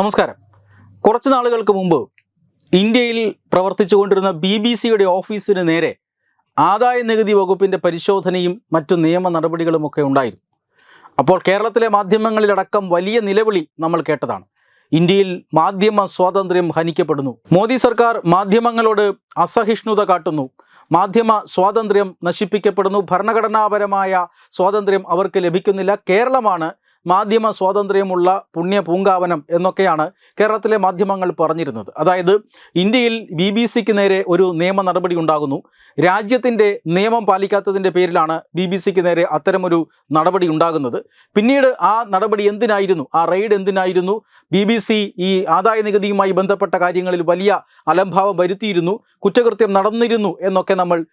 നമസ്കാരം. കുറച്ച് നാളുകൾക്ക് മുമ്പ് ഇന്ത്യയിൽ പ്രവർത്തിച്ചുകൊണ്ടിരുന്ന ബി ബി സിയുടെ ഓഫീസിന് നേരെ ആദായ നികുതി വകുപ്പിന്റെ പരിശോധനയും മറ്റു നിയമ നടപടികളുമൊക്കെ ഉണ്ടായിരുന്നു. അപ്പോൾ കേരളത്തിലെ മാധ്യമങ്ങളിലടക്കം വലിയ നിലവിളി നമ്മൾ കേട്ടതാണ്. ഇന്ത്യയിൽ മാധ്യമ സ്വാതന്ത്ര്യം ഹനിക്കപ്പെടുന്നു. മോദി സർക്കാർ മാധ്യമങ്ങളോട് അസഹിഷ്ണുത കാട്ടുന്നു. മാധ്യമ സ്വാതന്ത്ര്യം നശിപ്പിക്കപ്പെടുന്നു. ഭരണഘടനാപരമായ സ്വാതന്ത്ര്യം അവർക്ക് ലഭിക്കുന്നില്ല. കേരളമാണ് മാധ്യമ സ്വാതന്ത്ര്യമുള്ള പുണ്യ പൂങ്കാവനം എന്നൊക്കെയാണ് കേരളത്തിലെ മാധ്യമങ്ങൾ പറഞ്ഞിരുന്നത്. അതായത് ഇന്ത്യയിൽ ബി ബി സിക്ക് നേരെ ഒരു നിയമ നടപടി ഉണ്ടാകുന്നു. രാജ്യത്തിന്റെ നിയമം പാലിക്കാത്തതിന്റെ പേരിലാണ് ബി ബി സിക്ക് നേരെ അത്തരമൊരു നടപടി ഉണ്ടാകുന്നത്. പിന്നീട് ആ നടപടി എന്തിനായിരുന്നു? ആ റെയ്ഡ് എന്തിനായിരുന്നു? ബി ബി സി ഈ ആദായ നികുതിയുമായി ബന്ധപ്പെട്ട കാര്യങ്ങളിൽ വലിയ അലംഭാവം വരുത്തിയിരുന്നു. കുറ്റകൃത്യം നടന്നിരുന്നു എന്നൊക്കെ നമ്മൾ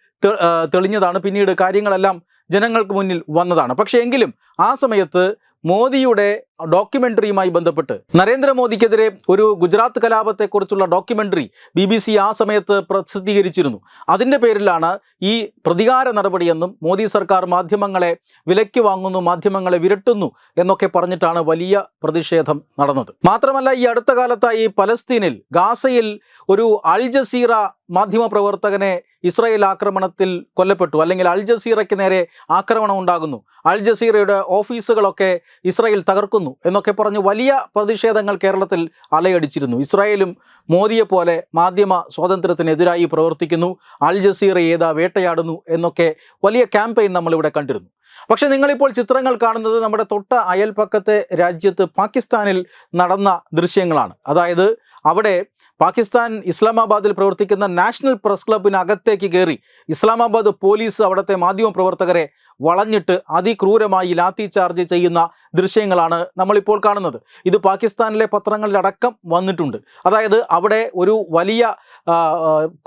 തെളിഞ്ഞതാണ്. പിന്നീട് കാര്യങ്ങളെല്ലാം ജനങ്ങൾക്ക് മുന്നിൽ വന്നതാണ്. പക്ഷേ എങ്കിലും ആ സമയത്ത് മോദിയുടെ ഡോക്യുമെന്ററിയുമായി ബന്ധപ്പെട്ട്. നരേന്ദ്രമോദിക്കെതിരെ ഒരു ഗുജറാത്ത് കലാപത്തെക്കുറിച്ചുള്ള ഡോക്യുമെന്ററി ബി ബി സി ആ സമയത്ത് പ്രസിദ്ധീകരിച്ചിരുന്നു. അതിന്റെ പേരിലാണ് ഈ പ്രതികാര നടപടിയെന്നും മോദി സർക്കാർ മാധ്യമങ്ങളെ വിലയ്ക്ക് വാങ്ങുന്നു മാധ്യമങ്ങളെ വിരട്ടുന്നു എന്നൊക്കെ പറഞ്ഞിട്ടാണ് വലിയ പ്രതിഷേധം നടന്നത്. മാത്രമല്ല ഈ അടുത്ത കാലത്തായി പലസ്തീനിൽ ഗാസയിൽ ഒരു അൽ ജസീറ മാധ്യമപ്രവർത്തകനെ ഇസ്രായേൽ ആക്രമണത്തിൽ കൊല്ലപ്പെട്ടു. അല്ലെങ്കിൽ അൽ ജസീറയ്ക്ക് നേരെ ആക്രമണം ഉണ്ടാകുന്നു. അൽ ജസീറയുടെ ഓഫീസുകളൊക്കെ ഇസ്രായേൽ തകർക്കുന്നു എന്നൊക്കെ പറഞ്ഞ് വലിയ പ്രതിഷേധങ്ങൾ കേരളത്തിൽ അലയടിച്ചിരുന്നു. ഇസ്രായേലും മോദിയെ പോലെ മാധ്യമ സ്വാതന്ത്ര്യത്തിനെതിരായി പ്രവർത്തിക്കുന്നു. അൽ ജസീറ ഏതാ വേട്ടയാടുന്നു എന്നൊക്കെ വലിയ ക്യാമ്പയിൻ നമ്മളിവിടെ കണ്ടിരുന്നു. പക്ഷേ നിങ്ങളിപ്പോൾ ചിത്രങ്ങൾ കാണുന്നത് നമ്മുടെ തൊട്ട അയൽപ്പക്കത്തെ രാജ്യത്ത് പാകിസ്ഥാനിൽ നടന്ന ദൃശ്യങ്ങളാണ്. അതായത് അവിടെ പാകിസ്ഥാൻ ഇസ്ലാമാബാദിൽ പ്രവർത്തിക്കുന്ന നാഷണൽ പ്രസ് ക്ലബിനകത്തേക്ക് കയറി. ഇസ്ലാമാബാദ് പോലീസ് അവിടുത്തെ മാധ്യമപ്രവർത്തകരെ വളഞ്ഞിട്ട് അതിക്രൂരമായി ലാത്തി ചാർജ് ചെയ്യുന്ന ദൃശ്യങ്ങളാണ് നമ്മളിപ്പോൾ കാണുന്നത്. ഇത് പാകിസ്ഥാനിലെ പത്രങ്ങളിലടക്കം വന്നിട്ടുണ്ട്. അതായത് അവിടെ ഒരു വലിയ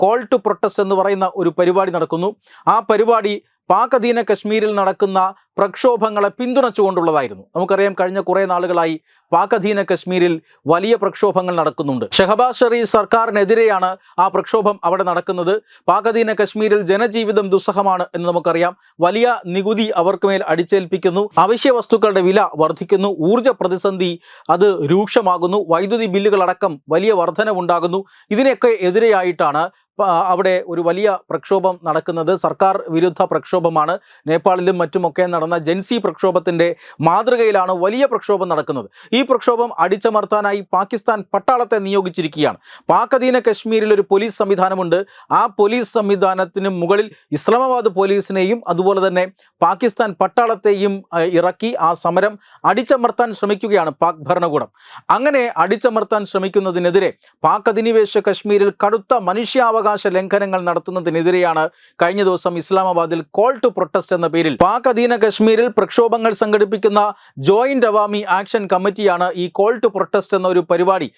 കോൾ ടു പ്രൊട്ടസ്റ്റ് എന്ന് പറയുന്ന ഒരു പരിപാടി നടക്കുന്നു. ആ പരിപാടി പാക് അധീന കശ്മീരിൽ നടക്കുന്ന പ്രക്ഷോഭങ്ങളെ പിന്തുണച്ചുകൊണ്ടുള്ളതായിരുന്നു. നമുക്കറിയാം കഴിഞ്ഞ കുറേ നാളുകളായി പാക് അധീന കശ്മീരിൽ വലിയ പ്രക്ഷോഭങ്ങൾ നടക്കുന്നുണ്ട്. ഷഹബാസ് ഷെറീഫ് സർക്കാരിനെതിരെയാണ് ആ പ്രക്ഷോഭം അവിടെ നടക്കുന്നത്. പാക് അധീന കശ്മീരിൽ ജനജീവിതം ദുസ്സഹമാണ് എന്ന് നമുക്കറിയാം. വലിയ നികുതി അവർക്ക് മേൽ അടിച്ചേൽപ്പിക്കുന്നു. അവശ്യ വസ്തുക്കളുടെ വില വർദ്ധിക്കുന്നു. ഊർജ പ്രതിസന്ധി അത് രൂക്ഷമാകുന്നു. വൈദ്യുതി ബില്ലുകളടക്കം വലിയ വർധനവുണ്ടാകുന്നു. ഇതിനൊക്കെ എതിരെയായിട്ടാണ് അവിടെ ഒരു വലിയ പ്രക്ഷോഭം നടക്കുന്നത്. സർക്കാർ വിരുദ്ധ പ്രക്ഷോഭമാണ്. നേപ്പാളിലും മറ്റുമൊക്കെ നടന്ന ജൻസി പ്രക്ഷോഭത്തിന്റെ മാതൃകയിലാണ് വലിയ പ്രക്ഷോഭം നടക്കുന്നത്. ഈ പ്രക്ഷോഭം അടിച്ചമർത്താനായി പാകിസ്ഥാൻ പട്ടാളത്തെ നിയോഗിച്ചിരിക്കുകയാണ്. പാക് അധീന കശ്മീരിൽ ഒരു പോലീസ് സംവിധാനമുണ്ട്. ആ പോലീസ് സംവിധാനത്തിന് മുകളിൽ ഇസ്ലാമാബാദ് പോലീസിനെയും അതുപോലെ തന്നെ പാകിസ്ഥാൻ പട്ടാളത്തെയും ഇറക്കി ആ സമരം അടിച്ചമർത്താൻ ശ്രമിക്കുകയാണ് പാക് ഭരണകൂടം. അങ്ങനെ അടിച്ചമർത്താൻ ശ്രമിക്കുന്നതിനെതിരെ പാക് അധിനിവേശ കശ്മീരിൽ കടുത്ത മനുഷ്യാവകാശ ലംഘനങ്ങൾ നടത്തുന്നതിനെതിരെയാണ് കഴിഞ്ഞ ദിവസം ഇസ്ലാമാബാദിൽ കോൾ ടു പ്രൊട്ടസ്റ്റ് എന്ന പേരിൽ പാക് അധീന കശ്മീരിൽ പ്രക്ഷോഭങ്ങൾ സംഘടിപ്പിക്കുന്ന ജോയിന്റ് അവാമി ആക്ഷൻ കമ്മിറ്റിയാണ് ഈ കോൾ ടു പ്രൊട്ടസ്റ്റ് എന്ന ഒരു പരിപാടി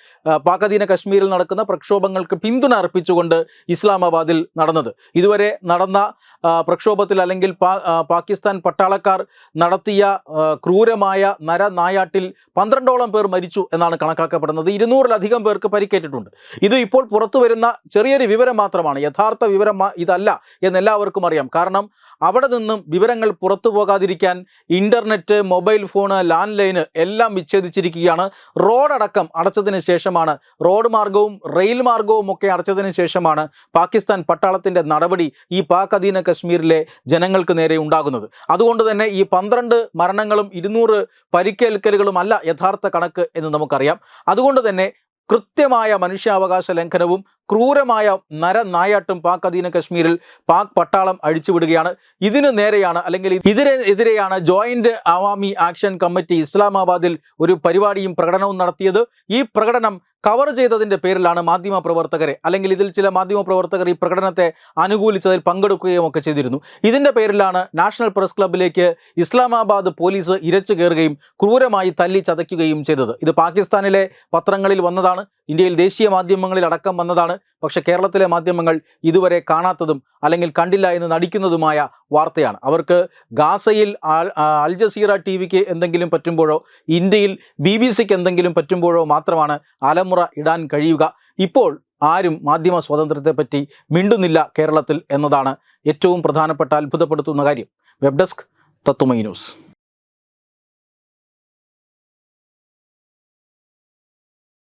പാകദീന പാക് കശ്മീരിൽ നടക്കുന്ന പ്രക്ഷോഭങ്ങൾക്ക് പിന്തുണ അർപ്പിച്ചുകൊണ്ട് ഇസ്ലാമാബാദിൽ നടന്നത്. ഇതുവരെ നടന്ന പ്രക്ഷോഭത്തിൽ അല്ലെങ്കിൽ പാകിസ്ഥാൻ പട്ടാളക്കാർ നടത്തിയ ക്രൂരമായ നരനായാട്ടിൽ പന്ത്രണ്ടോളം പേർ മരിച്ചു എന്നാണ് കണക്കാക്കപ്പെടുന്നത്. ഇരുന്നൂറിലധികം പേർക്ക് പരിക്കേറ്റിട്ടുണ്ട്. ഇത് ഇപ്പോൾ പുറത്തു വരുന്ന ചെറിയൊരു വിവരം മാത്രമാണ്. യഥാർത്ഥ വിവരം ഇതല്ല എന്ന് എല്ലാവർക്കും അറിയാം. കാരണം അവിടെ നിന്നും വിവരങ്ങൾ പുറത്തു പോകാതിരിക്കാൻ internet mobile phone land line എല്ലാം വിച്ഛേദിച്ചിരിക്കുകയാണ്. റോഡടക്കം അടച്ചതിന് ശേഷമാണ്. റോഡ് മാർഗവും റെയിൽ മാർഗവും ഒക്കെ അടച്ചതിന് ശേഷമാണ് പാകിസ്ഥാൻ പട്ടാളത്തിന്റെ നടപടി ഈ പാക് അധീന കശ്മീരിലെ ജനങ്ങൾക്ക് നേരെ ഉണ്ടാകുന്നത്. അതുകൊണ്ട് തന്നെ ഈ പന്ത്രണ്ട് മരണങ്ങളും ഇരുന്നൂറ് പരിക്കേൽക്കലുകളും അല്ല യഥാർത്ഥ കണക്ക് എന്ന് നമുക്കറിയാം. അതുകൊണ്ട് തന്നെ കൃത്യമായ മനുഷ്യാവകാശ ലംഘനവും ക്രൂരമായ നര നായാട്ടും പാക് അധീന കശ്മീരിൽ പാക് പട്ടാളം അഴിച്ചുവിടുകയാണ് ഇതിന് നേരെയാണ് അല്ലെങ്കിൽ ഇതിന് എതിരെയാണ് ജോയിന്റ് അവാമി ആക്ഷൻ കമ്മിറ്റി ഇസ്ലാമാബാദിൽ ഒരു പരിപാടിയും പ്രകടനവും നടത്തിയത്. ഈ പ്രകടനം കവർ ചെയ്തതിന്റെ പേരിലാണ് മാധ്യമ പ്രവർത്തകരെ അല്ലെങ്കിൽ ഇതിൽ ചില മാധ്യമ പ്രവർത്തകർ ഈ പ്രകടനത്തെ അനുകൂലിച്ചതിൽ പങ്കെടുക്കുകയും ഒക്കെ ചെയ്തിരുന്നു. ഇതിന്റെ പേരിലാണ് നാഷണൽ പ്രസ് ക്ലബിലേക്ക് ഇസ്ലാമാബാദ് പോലീസ് ഇരച്ചു കയറുകയും ക്രൂരമായി തല്ലി ചതയ്ക്കുകയും ചെയ്തത്. ഇത് പാകിസ്ഥാനിലെ പത്രങ്ങളിൽ വന്നതാണ്. ഇന്ത്യയിൽ ദേശീയ മാധ്യമങ്ങളിൽ അടക്കം വന്നതാണ്. പക്ഷേ കേരളത്തിലെ മാധ്യമങ്ങൾ ഇതുവരെ കാണാത്തതും അല്ലെങ്കിൽ കണ്ടില്ല എന്ന് നടിക്കുന്നതുമായ വാർത്തയാണ്. അവർക്ക് ഗാസയിൽ അൽ ജസീറ ടി വിക്ക് എന്തെങ്കിലും പറ്റുമ്പോഴോ ഇന്ത്യയിൽ ബി ബി സിക്ക് എന്തെങ്കിലും പറ്റുമ്പോഴോ മാത്രമാണ് അലമുറ ഇടാൻ കഴിയുക. ഇപ്പോൾ ആരും മാധ്യമ സ്വാതന്ത്ര്യത്തെപ്പറ്റി മിണ്ടുന്നില്ല കേരളത്തിൽ എന്നതാണ് ഏറ്റവും പ്രധാനപ്പെട്ട അത്ഭുതപ്പെടുത്തുന്ന കാര്യം. Web desk news.